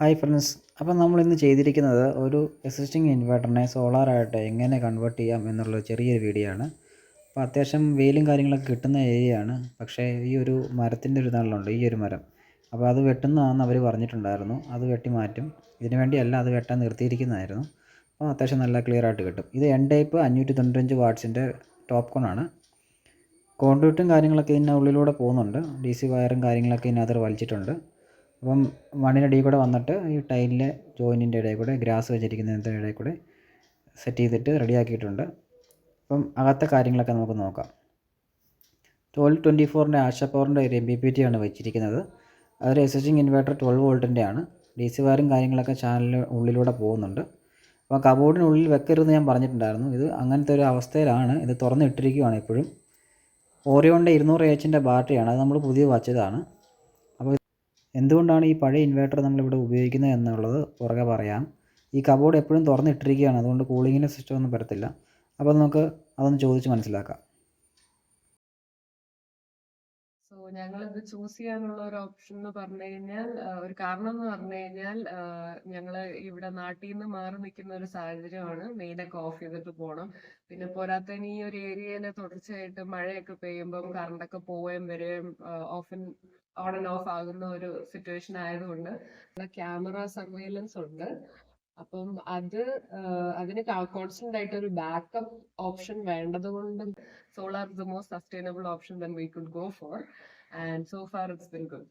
Hi friends. അപ്പോൾ നമ്മൾ ഇന്ന് ചെയ്തിരിക്കുന്നത് ഒരു എക്സിസ്റ്റിംഗ് ഇൻവെർട്ടറിനെ സോളാറായിട്ട് എങ്ങനെ കൺവേർട്ട് ചെയ്യാം എന്നുള്ള ചെറിയൊരു വീഡിയോ ആണ്. അപ്പോൾ അത്യാവശ്യം വെയിലും കാര്യങ്ങളൊക്കെ കിട്ടുന്ന ഏരിയ ആണ്. പക്ഷേ ഈ ഒരു മരത്തിന്റെ ഒരു തണലുണ്ട് ഈ ഒരു മരം. അപ്പോൾ അത് വെട്ടുന്നതാണെന്ന് അവർ പറഞ്ഞിട്ടുണ്ടായിരുന്നു. അത് വെട്ടി മാറ്റും. ഇതിനു വേണ്ടിയല്ല അത് വെട്ടാൻ നിർത്തിയിരിക്കുന്നതായിരുന്നു. അപ്പോൾ അത്യാവശ്യം നല്ല ക്ലിയർ ആയിട്ട് കിട്ടും. ഇത് എൻ ടൈപ്പ് അഞ്ഞൂറ്റി തൊണ്ണൂറ്റഞ്ച് വാട്ട്സിന്റെ ടോപ്പ് കോണാണ് കോൺഡ്യൂട്ടും കാര്യങ്ങളൊക്കെ ഇതിന്റെ ഉള്ളിലൂടെ പോകുന്നുണ്ട്. ഡി സി വയറും കാര്യങ്ങളൊക്കെ ഇതിനകത്ത് വലിച്ചിട്ടുണ്ട്. അപ്പം മണ്ണിന്റെ ഇടയിൽ കൂടെ വന്നിട്ട് ഈ ടൈലിലെ ജോയിനിന്റെ ഇടയിൽ കൂടെ ഗ്രാസ് വെച്ചിരിക്കുന്നതിന്റെ ഇടയിൽ കൂടെ സെറ്റ് ചെയ്തിട്ട് റെഡിയാക്കിയിട്ടുണ്ട്. അപ്പം അകത്തെ കാര്യങ്ങളൊക്കെ നമുക്ക് നോക്കാം. ട്വൽവ് ട്വന്റി ഫോറിന്റെ ആശ പവറിന്റെ ഒരു എം ബി പി ടി ആണ് വെച്ചിരിക്കുന്നത്. അതൊരു എക്സിസ്റ്റിംഗ് ഇൻവെർട്ടർ ട്വൽവ് വോൾട്ടിന്റെ ആണ് ഡി സി വയറും കാര്യങ്ങളൊക്കെ ചാനലിന് ഉള്ളിലൂടെ പോകുന്നുണ്ട്. അപ്പോൾ കബോർഡിനുള്ളിൽ വെക്കരുതെന്ന് ഞാൻ പറഞ്ഞിട്ടുണ്ടായിരുന്നു. ഇത് അങ്ങനത്തെ ഒരു അവസ്ഥയിലാണ്. ഇത് തുറന്നിട്ടിരിക്കുകയാണ് എപ്പോഴും ഓറിയോണിന്റെ ഇരുന്നൂറ് എച്ചിന്റെ ബാറ്ററിയാണ് അത് നമ്മൾ പുതിയ വച്ചതാണ്. എന്തുകൊണ്ടാണ് ഈ പഴയ ഇൻവേർട്ടർ നമ്മളിവിടെ ഉപയോഗിക്കുന്നത് എന്നുള്ളത് പുറകെ പറയാം. ഈ കബോർഡ് എപ്പോഴും തുറന്നിട്ടിരിക്കുകയാണ്. അതുകൊണ്ട് കൂളിങ്ങിന്റെ സിസ്റ്റം ഒന്നും വരത്തില്ല. അപ്പോൾ നമുക്ക് അതൊന്ന് ചോദിച്ച് മനസ്സിലാക്കാം. ഞങ്ങളിത് ചൂസ് ചെയ്യാനുള്ള ഒരു ഓപ്ഷൻ എന്ന് പറഞ്ഞു കഴിഞ്ഞാൽ ഒരു കാരണം എന്ന് പറഞ്ഞു കഴിഞ്ഞാൽ ഞങ്ങൾ ഇവിടെ നാട്ടിൽ നിന്ന് മാറി നിൽക്കുന്ന ഒരു സാഹചര്യമാണ്. മെയിനൊക്കെ ഓഫ് ചെയ്തിട്ട് പോകണം പിന്നെ പോരാത്തതിന് ഈ ഒരു ഏരിയയിൽ തുടർച്ചയായിട്ട് മഴയൊക്കെ പെയ്യുമ്പം കറണ്ടൊക്കെ പോവുകയും വരികയും ഓഫൻ ഓൺ ആൻഡ് ഓഫ് ആകുന്ന ഒരു സിറ്റുവേഷൻ ആയതുകൊണ്ട് ക്യാമറ സർവൈലൻസ് ഉണ്ട്. അപ്പം അത് അതിന് കോൺസ്റ്റന്റ് ആയിട്ട് ഒരു ബാക്കപ്പ് ഓപ്ഷൻ വേണ്ടത് കൊണ്ട് solar is the most sustainable option than we could go for and so far it's been good